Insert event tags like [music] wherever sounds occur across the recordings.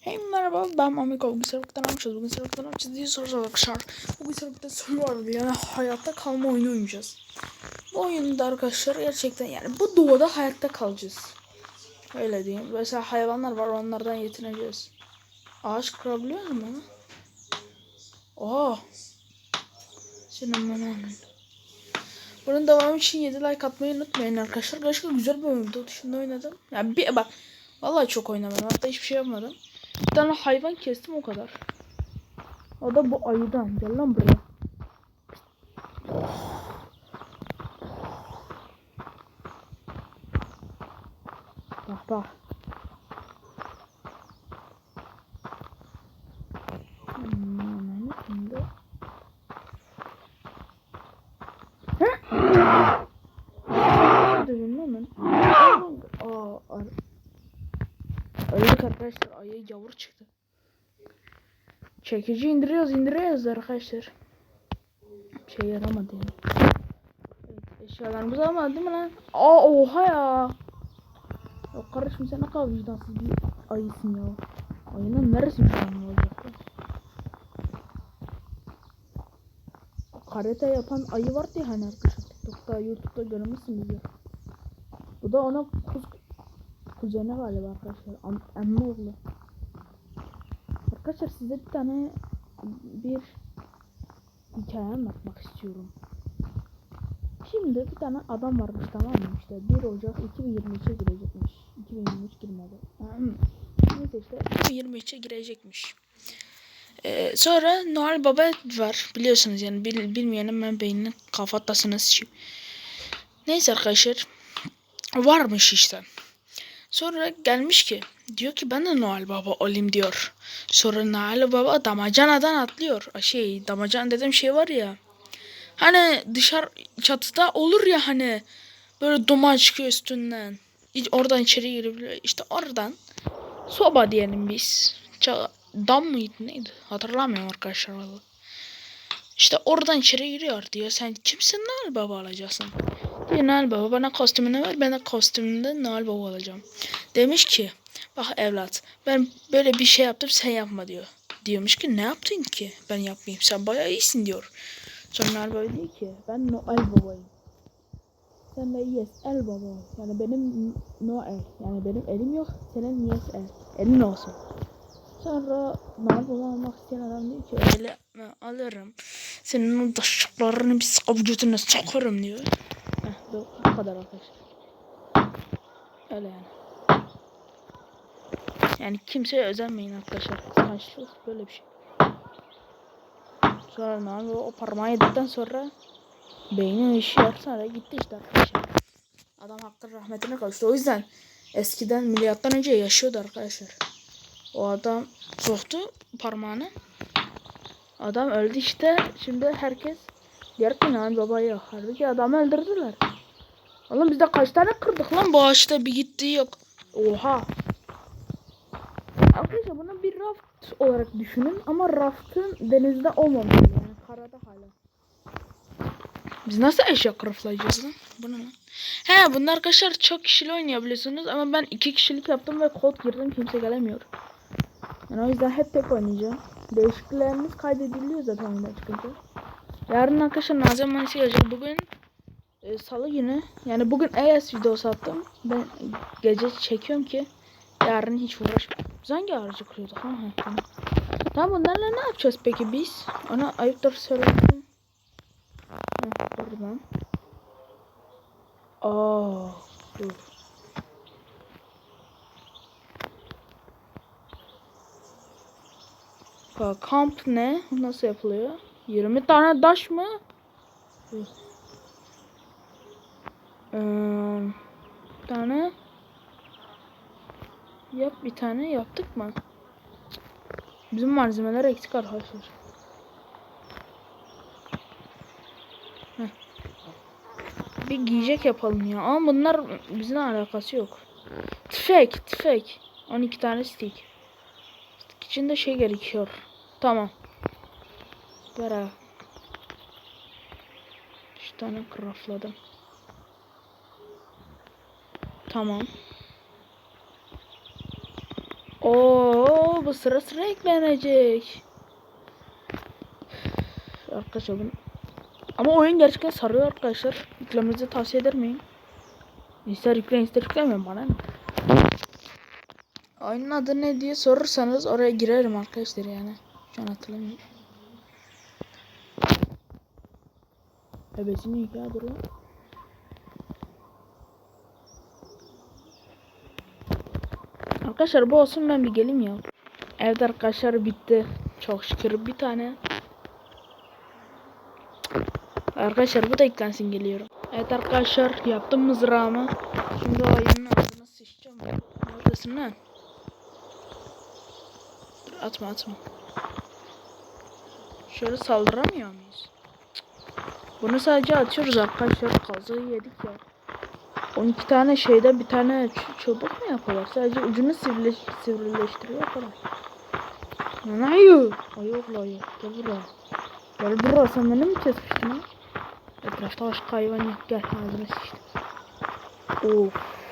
Hey merhaba ben Mamiko. Bugün Serap'tan almışız. Bugün Serap'tan almışız diye soracağız arkadaşlar. Bugün Serap'tan survival yani hayatta kalma oyunu oynayacağız. Bu oyunda arkadaşlar gerçekten yani bu doğada hayatta kalacağız. Öyle diyeyim. Mesela hayvanlar var onlardan yetineceğiz. Ağaç kırabiliyor mu? Oha. Senin bana Bunun devamı için 7 like atmayı unutmayın arkadaşlar. Gerçekten güzel bir oyundu. Şimdi oynadım. Yani bir bak. Vallahi çok oynamadım. Hatta hiçbir şey yapmadım. Bir tane hayvan kestim o kadar. O da bu ayıdan. Gel lan buraya. Bak bak. Hmm, şimdi. Dedim hemen. Aa, ar- Öldük arkadaşlar. Ayı yavur çıktı. Çekici indiriyoruz indiriyoruz arkadaşlar. Bir şey yaramadı yani. Evet, eşyalarımızı almadı değil mi lan? Aa oha ya. Ya kardeşim sen ne kadar vicdansız bir ayısın ya. Ayının neresi vicdanlı olacak ya? Karate yapan ayı vardı ya hani arkadaşlar TikTok'ta, YouTube'da görmüşsünüz ya. Bu da ona kuz kuzeni galiba arkadaşlar. Am emmi oğlu. Arkadaşlar size bir tane bir hikaye anlatmak istiyorum. Şimdi bir tane adam varmış tamam mı işte 1 Ocak 2023'e girecekmiş. 2023 girmedi. Neyse işte 2023'e girecekmiş. Ee, sonra Noel Baba var biliyorsunuz yani bil, bilmeyenin ben beynini kafatasını. Neyse arkadaşlar varmış işte. Sonra gelmiş ki diyor ki ben de Noel Baba olayım diyor. Sonra Noel Baba damacanadan atlıyor. Şey damacan dediğim şey var ya. Hani dışarı çatıda olur ya hani böyle duman çıkıyor üstünden. Oradan içeri girebiliyor. İşte oradan soba diyelim biz. Ça- dam mıydı neydi? Hatırlamıyorum arkadaşlar valla. İşte oradan içeri giriyor diyor. Sen kimsin Noel Baba alacaksın? Diyor Noel Baba bana kostümünü ver. Ben de kostümümde Noel Baba alacağım. Demiş ki bak evlat ben böyle bir şey yaptım sen yapma diyor. Diyormuş ki ne yaptın ki ben yapmayayım sen bayağı iyisin diyor. Sonra Baba diyor ki ben Noel Baba'yım. Sen de yes el baba. Yani benim Noel. Yani benim elim yok. Senin yes el. Elin olsun. Sonra Noel Baba almak isteyen adam diyor ki öyle alırım. Senin o daşıklarını bir sıkıp götüne sokarım diyor. Heh, bu kadar arkadaşlar. Öyle yani. Yani kimseye özenmeyin arkadaşlar. Kıskançlık böyle bir şey. Sonra Noel Baba o parmağı yedikten sonra beyni işiyor sonra gitti işte arkadaşlar. Adam hakkın rahmetine kavuştu. O yüzden eskiden milyattan önce yaşıyordu arkadaşlar. O adam soktu parmağını. Adam öldü işte. Şimdi herkes diğer ki Noel Baba yok. Halbuki adamı öldürdüler. Oğlum biz de kaç tane kırdık lan bu ağaçta bir gitti yok. Oha. Arkadaşlar bunu bir olarak düşünün ama raftın denizde olmamalı yani karada hala. Biz nasıl eşya craftlayacağız lan? Bu lan? He bunlar arkadaşlar çok kişili oynayabiliyorsunuz ama ben iki kişilik yaptım ve kod girdim kimse gelemiyor. Yani o yüzden hep tek oynayacağım. Değişikliklerimiz kaydediliyor zaten oyundan çıkınca. Yarın arkadaşlar Nazım Manisi gelecek. Bugün e, salı günü. Yani bugün ES videosu attım. Ben gece çekiyorum ki yarın hiç uğraşmayayım. Biz hangi aracı kuruyorduk? Ha, ha, tamam. Tamam bunlarla ne yapacağız peki biz? Ona ayıptır söyledim. Dur lan. Aa, dur. Bak, kamp ne? Nasıl yapılıyor? 20 tane taş mı? Ee, tane. Yap bir tane yaptık mı? Bizim malzemeler eksik arkadaşlar. Bir giyecek yapalım ya. Ama bunlar bizimle alakası yok. Tüfek, tüfek. 12 tane stick. Stick için şey gerekiyor. Tamam. Ver abi. 3 tane craftladım. Tamam. Bu sıra sıra eklenecek. Arkadaşlar bunu... Ama oyun gerçekten sarıyor arkadaşlar. Yüklemenizi tavsiye eder miyim? İster yükleyin ister yüklemeyin bana? Oyunun adı ne diye sorursanız oraya girerim arkadaşlar yani. Şu an hatırlamıyorum. Bebesini yükle duruyor. Arkadaşlar bu olsun ben bir geleyim ya. Evet arkadaşlar bitti. Çok şükür bir tane. Arkadaşlar bu da eklensin geliyorum. Evet arkadaşlar yaptım mızrağımı. Şimdi o ayının altına sıçacağım. Neredesin lan? Dur, atma atma. Şöyle saldıramıyor muyuz? Bunu sadece atıyoruz arkadaşlar. Kazığı yedik ya. 12 tane şeyde bir tane çubuk mu yapıyorlar? Sadece ucunu sivrileş sivrileştiriyor falan. Lan ayı. Ayı oğlu ayı. Gel buraya. Gel buraya sen beni mi kesmiştin ha? Etrafta başka hayvan yok. Gel ağzına sıçtım. Of.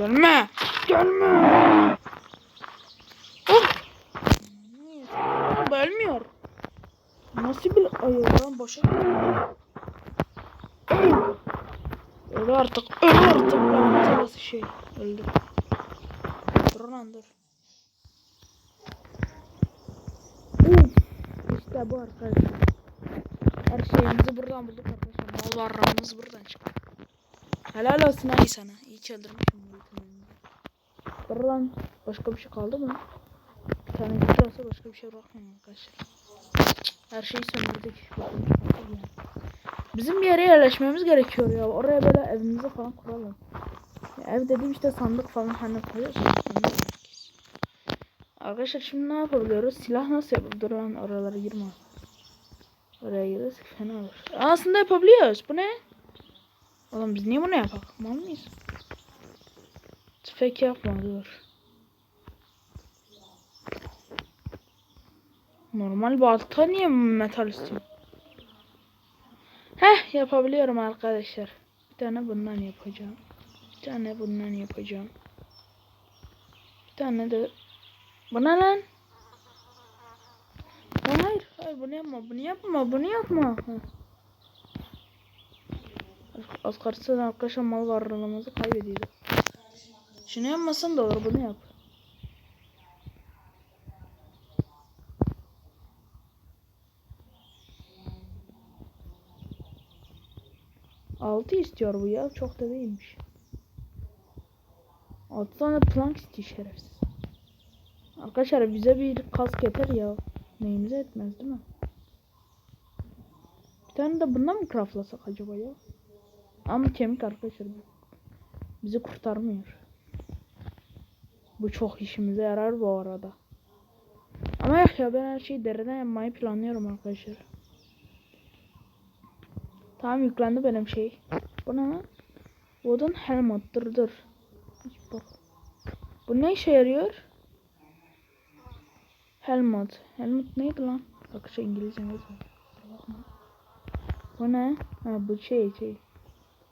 Gelme. Gelme. Of. Bölmüyor. Nasıl bir ayı lan boşa Öl. Artık. Öl artık. Lanet şey. Öldü. Dur lan dur. İşte bu arkadaşlar. Her şeyimizi buradan bulduk arkadaşlar. Mal varlığımız buradan çıktı. Helal olsun ay sana. İyi yeteneğimi. Lan. Başka bir şey kaldı mı? Bir tane güç olsa başka bir şey bırakmayayım arkadaşlar. Her şeyi sömürdük. Bizim bir yere yerleşmemiz gerekiyor ya. Oraya böyle evimizi falan kuralım. Ya ev dediğim işte sandık falan hani koyuyorsun. Arkadaşlar şimdi ne yapabiliyoruz? Silah nasıl yapılır? Dur oralara girme. Oraya girsek fena olur. Aslında yapabiliyoruz. Bu ne? Oğlum biz niye bunu yapak? Mal mıyız? Tüfek yapma. Normal balta niye metal istiyor? Heh yapabiliyorum arkadaşlar. Bir tane bundan yapacağım. Bir tane bundan yapacağım. Bir tane de bana lan. Hayır, hayır bunu yapma, bunu yapma, bunu yapma. Az karşısından arkadaşlar mal varlığımızı kaybediyoruz. Şunu yapmasan da olur, bunu yap. Altı istiyor bu ya, çok da değilmiş. Altı tane plank istiyor şerefsiz. Arkadaşlar bize bir kask yeter ya. Neyimize etmez değil mi? Bir tane de bundan mı craftlasak acaba ya? Ama kemik arkadaşlar. Bizi kurtarmıyor. Bu çok işimize yarar bu arada. Ama yok ya ben her şeyi deriden yapmayı planlıyorum arkadaşlar. Tamam yüklendi benim şey. Bu ne lan? Wooden helmet dur dur. Bu ne işe yarıyor? Helmet. Helmet neydi lan? Bak şu İngilizce ne yazıyor? Kusura bakma. Bu ne? Ha bu şey şey.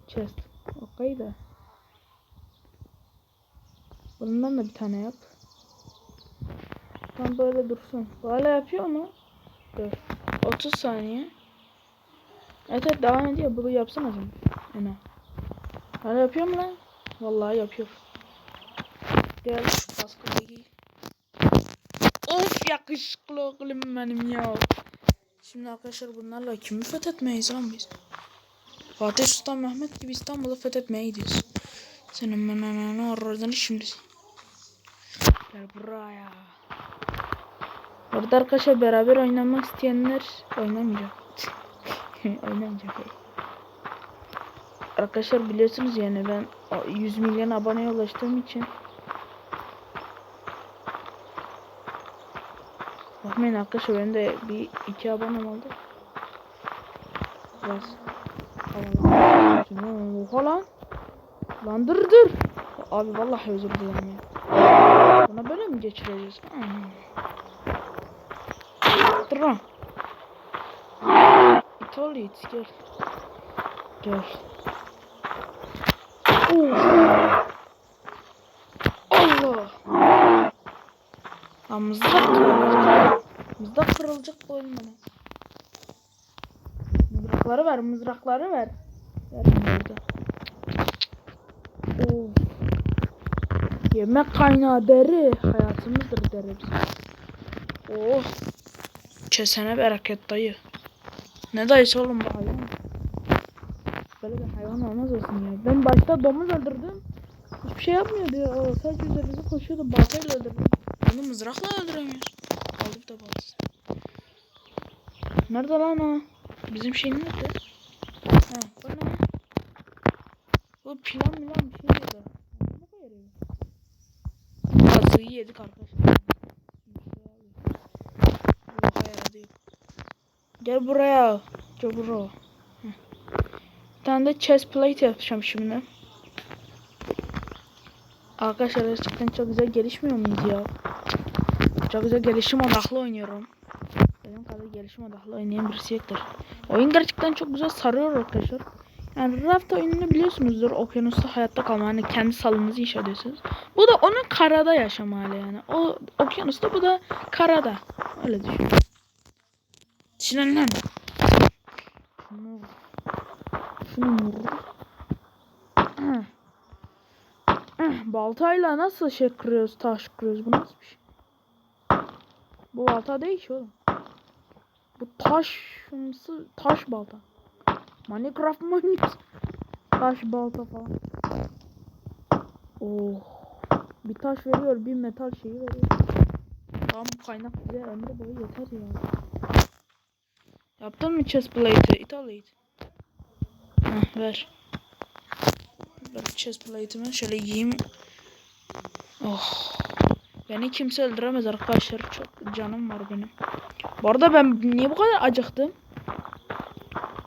Chest. Okey de. Bundan da bir tane yap. Tam böyle dursun. Böyle yapıyor mu? Dur. 30 saniye. Evet evet devam ediyor. Bunu yapsana sen. Ana. Hala yapıyor mu lan? Vallahi yapıyor. Gel şu kaskı. Of yakışıklı oğlum benim ya. Şimdi arkadaşlar bunlarla kimi fethetmeyiz lan biz? Fatih Sultan Mehmet gibi İstanbul'u fethetmeye gidiyoruz. Senin ben ananı oradan şimdi. Gel buraya. Orada arkadaşlar beraber oynamak isteyenler oynamayacak. [laughs] oynamayacak. Arkadaşlar biliyorsunuz yani ben 100 milyon aboneye ulaştığım için Bakmayın arkadaşlar benim de bir iki abonem oldu. Biraz. Oha lan. Lan dur dur. Abi vallahi özür dilerim ya. Buna böyle mi geçireceğiz? Dur lan. It all it gel. Gel. Oh. Allah. Lan mızrak kırılacak. Mızrak kırılacak bu bana. Mızrakları ver, mızrakları ver. Vermiyor da. Of. Yemek kaynağı deri. Hayatımızdır deri bizim. Oh. Kesene bereket dayı. Ne dayısı oğlum bu hayvan? Böyle bir hayvan olmaz olsun ya. Ben başta domuz öldürdüm. Hiçbir şey yapmıyordu ya. O sadece üzerimize koşuyordu. Baltayla öldürdüm. Onu mızrakla öldüremiyoruz. Alıp da baltası. Nerede lan o? Bizim şey nerede? Ha, bu ne? Bu plan milan bir şey dedi. Ne kadar yarıyor? Kazığı yedik arkadaşlar. Oha yaradı yok. Gel buraya. Gel buraya. Bir tane de chest plate yapacağım şimdi. Arkadaşlar gerçekten çok güzel gelişmiyor muyuz ya? Çok güzel gelişim odaklı oynuyorum. Benim kadar gelişim odaklı oynayan birisi yoktur. Oyun gerçekten çok güzel sarıyor arkadaşlar. Yani raft oyununu biliyorsunuzdur. Okyanusta hayatta kalma. Hani kendi salınızı inşa ediyorsunuz. Bu da onun karada yaşam hali yani. O okyanusta bu da karada. Öyle düşün. Düşünün lan. Şunu, vur. Ah. Ah, Baltayla nasıl şey kırıyoruz, taş kırıyoruz? Bu nasıl bir şey? Bu balta değil ki oğlum. Bu taşımsı taş balta. Minecraft mı? [laughs] Taş balta falan. Oh. Bir taş veriyor, bir metal şeyi veriyor. Bu kaynak bize ömrü boyu yeter ya. Yaptın mı chest plate'i? İthal it. Heh, ver. Ver chest plate'imi şöyle yiyeyim. Oh. Beni kimse öldüremez arkadaşlar. Çok canım var benim. Bu arada ben niye bu kadar acıktım?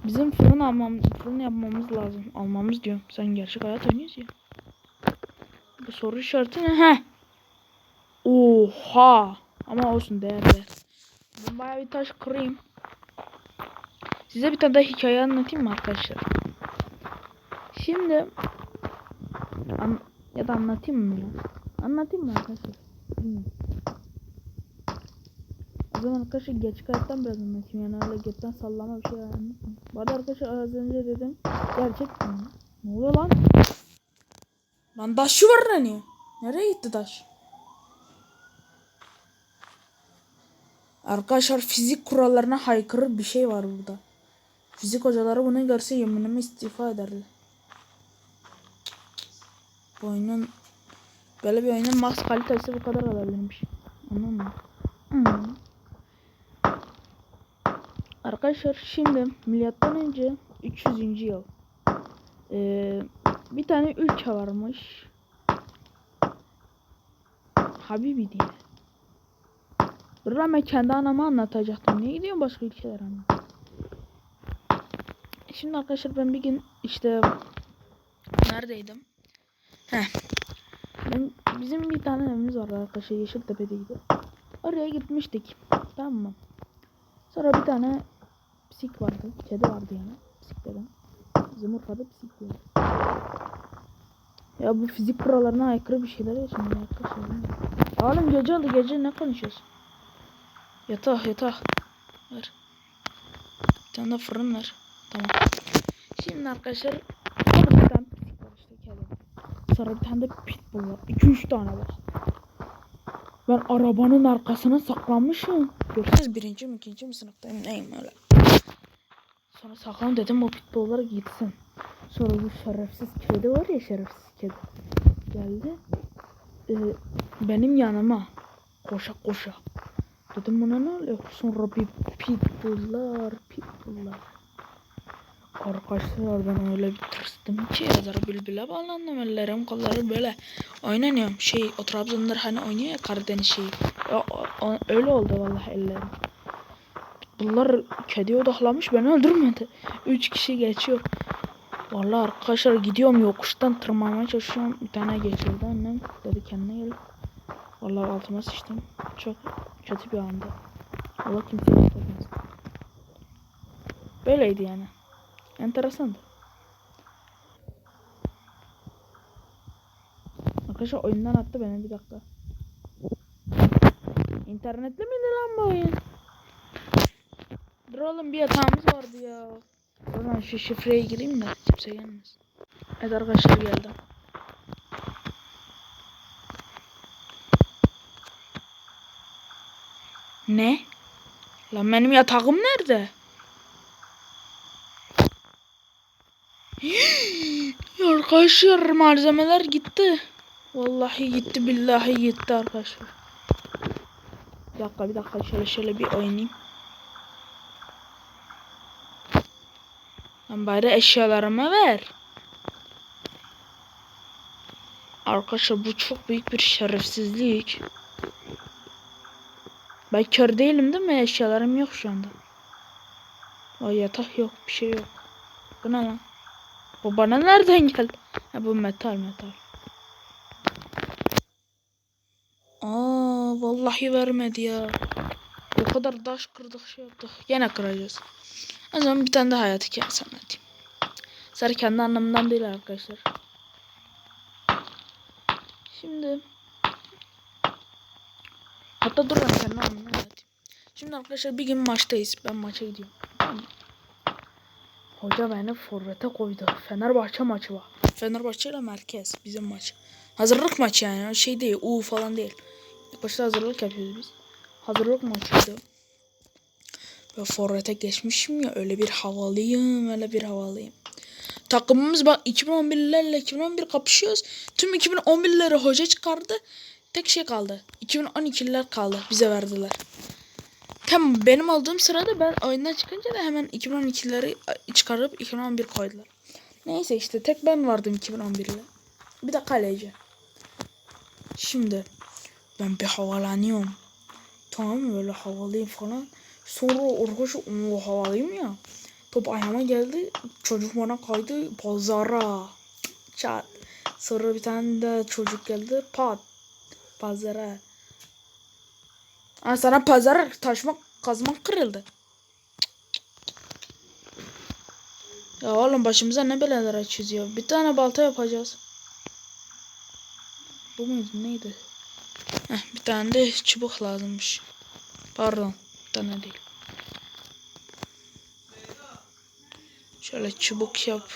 Bizim fırın almam, fırın yapmamız lazım. Almamız diyorum. Sen gerçek hayat oynuyorsun ya. Bu soru işareti ne? Heh. Oha. Ama olsun değer. Ben bayağı bir taş kırayım. Size bir tane daha hikaye anlatayım mı arkadaşlar? Şimdi an ya da anlatayım mı ya? Anlatayım mı arkadaşlar? Bilmiyorum. O zaman arkadaşlar geç kayıttan biraz anlatayım yani öyle götten sallama bir şey anlatmayayım. Bu arada arkadaşlar az önce dedim gerçek mi? Ne oluyor lan? Lan taş var hani. Nereye gitti taş? Arkadaşlar fizik kurallarına haykırı bir şey var burada. Fizik hocaları bunu görse yeminimi istifa ederdi. Bu oyunun böyle bir oyunun max kalitesi bu kadar olabilirmiş. Anladın mı? Hmm. Arkadaşlar şimdi milattan önce 300. yıl ee, bir tane ülke varmış. Habibi diye. Lan ben kendi anamı anlatacaktım. Niye gidiyorum başka ülkeler anlat? Şimdi arkadaşlar ben bir gün işte neredeydim? Heh. Ben, bizim bir tane evimiz vardı arkadaşlar Yeşiltepe'deydi. Oraya gitmiştik. Tamam mı? Sonra bir tane psik vardı. Kedi vardı yani. Psik dedim. Bizim psik diyor. Ya bu fizik kurallarına aykırı bir şeyler yaşanıyor arkadaşlar. Oğlum gece oldu gece ne konuşuyorsun? Yatak yatak. Ver. Bir tane de fırın ver. Tamam. Şimdi arkadaşlar bir tane pislik var işte kedi. Sonra bir tane de pitbull var. 2-3 tane var. Ben arabanın arkasına saklanmışım. Görürsünüz birinci mi ikinci mi sınıftayım neyim öyle. Sonra saklan dedim o pitbulllar gitsin. Sonra bu şerefsiz kedi var ya şerefsiz. Geldi. Ee, benim yanıma. Koşa koşa. Dedim buna ne oluyor? Sonra bir pitbulllar, pitbulllar. Arkadaşlar ben öyle bir tırstım ki yazar bülbüle bağlandım ellerim kollarım böyle oynanıyorum şey o Trabzonlar hani oynuyor ya Karadeniz şeyi öyle oldu vallahi ellerim Bunlar kedi odaklamış beni öldürmedi 3 kişi geçiyor Vallahi arkadaşlar gidiyorum yokuştan tırmanmaya çalışıyorum. Bir tane geçirdi annem. Dedi kendine gel. Vallahi altıma sıçtım. Çok kötü bir anda. Allah kimseye istemez. Böyleydi yani. Enteresandı. Arkadaşlar oyundan attı beni bir dakika. İnternetli miydi lan bu oyun? Dur oğlum bir yatağımız vardı ya. Zaman şu şifreye gireyim de kimse gelmesin. Evet arkadaşlar geldim. Ne? Lan benim yatağım nerede? [gasps] arkadaşlar malzemeler gitti. Vallahi gitti billahi gitti arkadaşlar. Bir dakika bir dakika şöyle şöyle bir oynayayım. Lan bari eşyalarımı ver. Arkadaşlar bu çok büyük bir şerefsizlik. Ben kör değilim değil mi? Eşyalarım yok şu anda. Ay yatak yok, bir şey yok. Bu ne lan? Bu bana nereden geldi? Ha, bu metal metal. Aa vallahi vermedi ya. O kadar taş kırdık şey yaptık. Yine kıracağız. O zaman bir tane daha hayat hikayesi anlatayım. Sadece kendi anlamından değil arkadaşlar. Şimdi Hatta dur ben kendi anlamından anlatayım. Şimdi arkadaşlar bir gün maçtayız. Ben maça gidiyorum. Hoca beni forvete koydu. Fenerbahçe maçı var. Fenerbahçe ile merkez bizim maç. Hazırlık maçı yani. Şey değil. U falan değil. İlk başta hazırlık yapıyoruz biz. Hazırlık maçıydı. Ve forvete geçmişim ya öyle bir havalıyım öyle bir havalıyım. Takımımız bak 2011'lerle 2011 kapışıyoruz. Tüm 2011'leri hoca çıkardı. Tek şey kaldı. 2012'liler kaldı. Bize verdiler. Tam benim olduğum sırada ben oyundan çıkınca da hemen 2012'leri çıkarıp 2011 koydular. Neyse işte tek ben vardım 2011'le. Bir de kaleci. Şimdi ben bir havalanıyorum. Tamam böyle havalıyım falan. Sonra arkadaş o havalıyım ya. Top ayağıma geldi. Çocuk bana kaydı. Pazara. Çat. Sonra bir tane de çocuk geldi. Pat. Pazara. Aa, sana pazara taşmak kazmak kırıldı. Ya oğlum başımıza ne belalar açıyoruz ya. Bir tane balta yapacağız. Bu muydu neydi? Heh, bir tane de çubuk lazımmış. Pardon. Tane değil. Şöyle çubuk yap.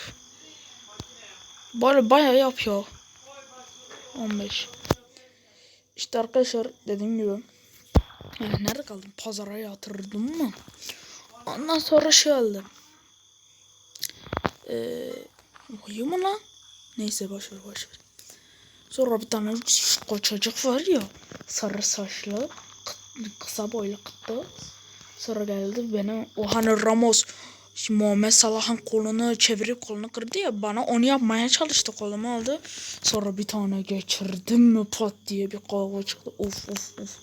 Böyle bayağı yap ya. 15. İşte arkadaşlar dediğim gibi. Yani nerede kaldım? Pazara yatırdım mı? Ondan sonra şey aldım. Ee, uyuyor mu lan? Neyse boşver boşver. Sonra bir tane çocuk var ya. Sarı saçlı. Kısa boylu kıttı. Sonra geldi benim o hani Ramos Şimdi Muhammed Salah'ın kolunu çevirip kolunu kırdı ya bana onu yapmaya çalıştı kolumu aldı. Sonra bir tane geçirdim mi pat diye bir kavga çıktı. Of of of.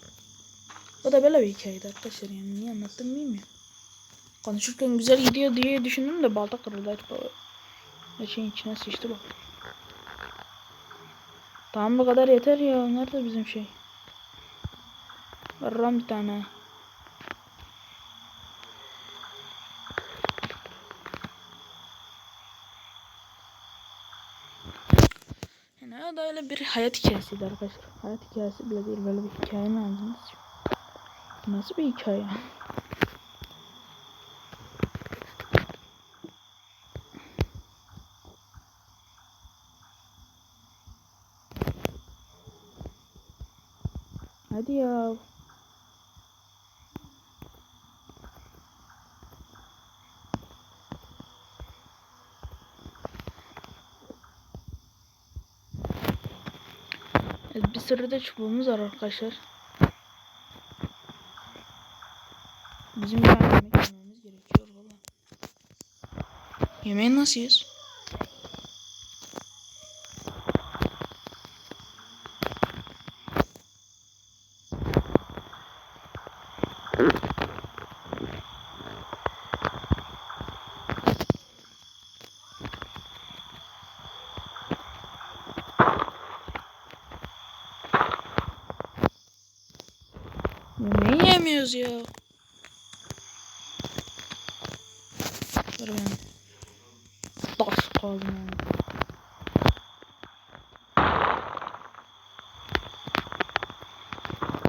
O da böyle bir hikayeydi arkadaşlar yani niye anlattım bilmiyorum. Konuşurken güzel gidiyor diye düşündüm de balta kırıldı acaba. Her şeyin içine sıçtı bak. Tamam bu kadar yeter ya. Nerede bizim şey? Ver lan bir tane. Yani o da öyle bir hayat hikayesiydi arkadaşlar. Hayat hikayesi bile değil böyle bir hikaye mi aldınız? Nasıl bir hikaye? Hadi ya. Evet, bir sürü çubuğumuz var arkadaşlar. Bizim bir yemek yememiz gerekiyor valla. Yemeği nasıl yiyoruz? Gidiyoruz ya. Dur ben. Taş kaldım yani.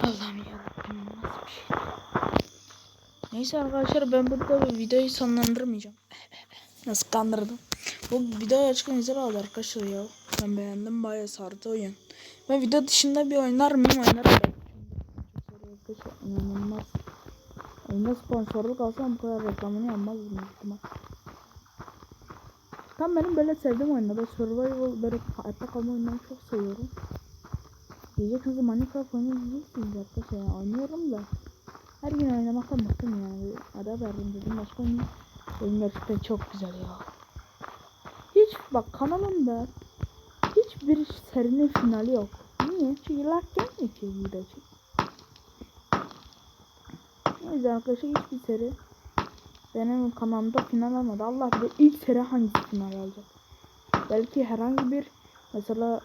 Allah'ım yarabbim nasıl bir şey. Neyse arkadaşlar ben burada bu videoyu sonlandırmayacağım. [laughs] Nasıl kandırdım. Bu video açıkçası güzel oldu arkadaşlar ya. Ben beğendim bayağı sardı oyun. Ben video dışında bir oynar mıyım oynarım belki. Arkadaşlar inanılmaz. Oyunda sponsorluk alsam bu kadar reklamını yapmazdım ihtimal. Tam benim böyle sevdiğim oyunlar. Ben survival böyle hayatta kalma oyunlarını çok seviyorum. Diyeceksiniz Minecraft oyunu diyeceksiniz arkadaşlar. Yani oynuyorum da. Her gün oynamaktan bıktım yani. Ara verdim dedim başka oyun. Oyun gerçekten çok güzel ya. Hiç bak kanalımda hiçbir serinin finali yok. Niye? Çünkü like gelmiyor ki video için. O yüzden arkadaşlar hiçbir seri benim kanalımda final almadı. Allah bilir ilk seri hangisi final alacak. Belki herhangi bir mesela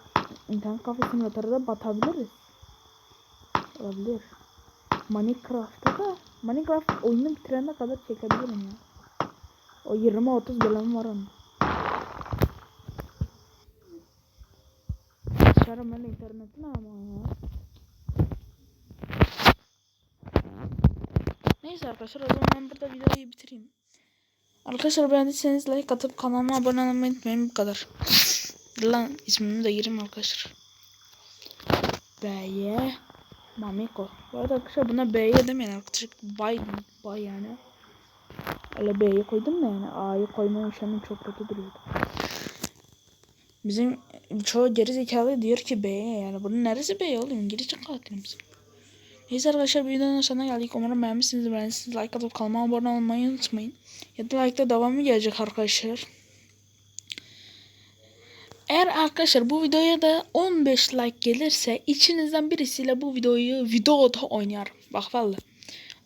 internet kafe simülatörde batabiliriz. Olabilir. Minecraft'ta da Minecraft oyunu bitirene kadar çekebilirim ya. O 20-30 bölüm var onun. Açarım ben internetini ama ya. Neyse arkadaşlar o zaman ben burada videoyu bitireyim. Arkadaşlar beğendiyseniz like atıp kanalıma abone olmayı unutmayın bu kadar. Lan ismimi de gireyim arkadaşlar. B'ye Mamiko. Bu arada arkadaşlar buna B'ye demeyin arkadaşlar. Bay, bay yani. Öyle B'ye koydum da yani A'yı koymaya üşendim çok kötü duruyordu. Bizim çoğu geri zekalı diyor ki B'ye yani. Bunun neresi B oğlum? İngilizce katilimiz. Neyse arkadaşlar bir videonun sonuna geldik. Umarım beğenmişsiniz. Beğendiyseniz like atıp kanalıma abone olmayı unutmayın. Ya da like'da devamı gelecek arkadaşlar. Eğer arkadaşlar bu videoya da 15 like gelirse içinizden birisiyle bu videoyu videoda oynarım. Bak valla.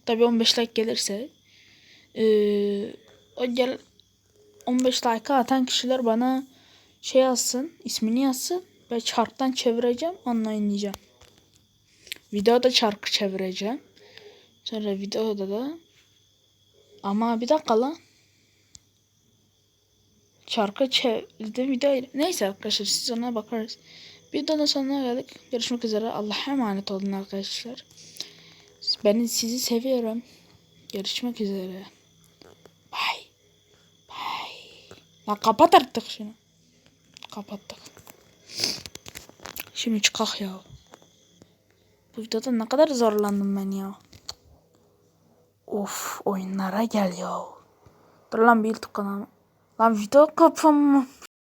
Tabi 15 like gelirse ee, o gel 15 like atan kişiler bana şey yazsın, ismini yazsın ve çarktan çevireceğim, online'layacağım. Videoda çarkı çevireceğim. Sonra videoda da ama bir dakika lan. Çarkı çevirdim video. Neyse arkadaşlar siz ona bakarız. Videonun sonuna geldik. Görüşmek üzere. Allah'a emanet olun arkadaşlar. Ben sizi seviyorum. Görüşmek üzere. Bye. Bye. Lan kapat artık şunu. Kapattık. Şimdi çıkak ya. Bu videoda ne kadar zorlandım ben ya. Of oyunlara gel ya. Dur lan bir YouTube kanalı. Lan video kapanma.